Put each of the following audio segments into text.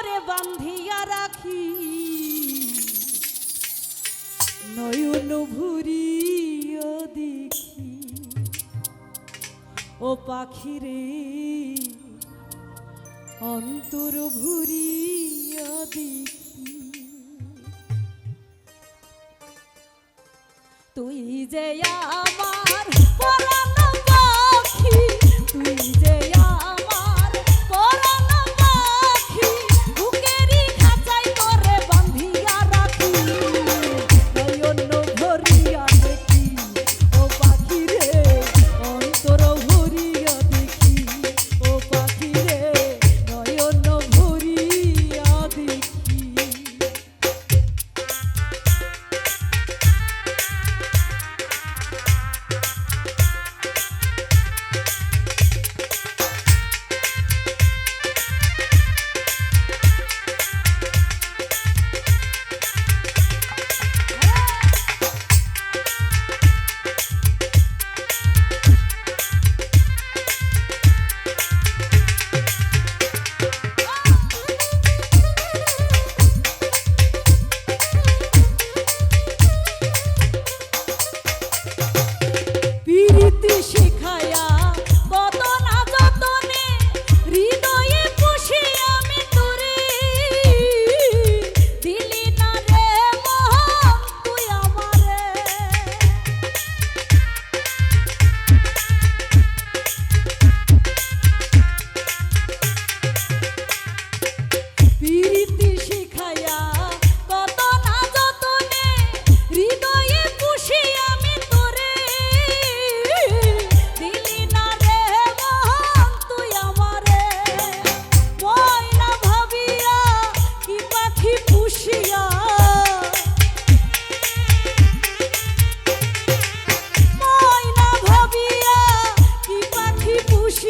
তোরে বান্ধিয়া রাখি। নয়ন ভুরিও দেখি। ও পাখি রে অন্তর ভুরিয়া দেখি। তুই যে আমার পরাণ পাখি, তুই যে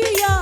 Hallelujah.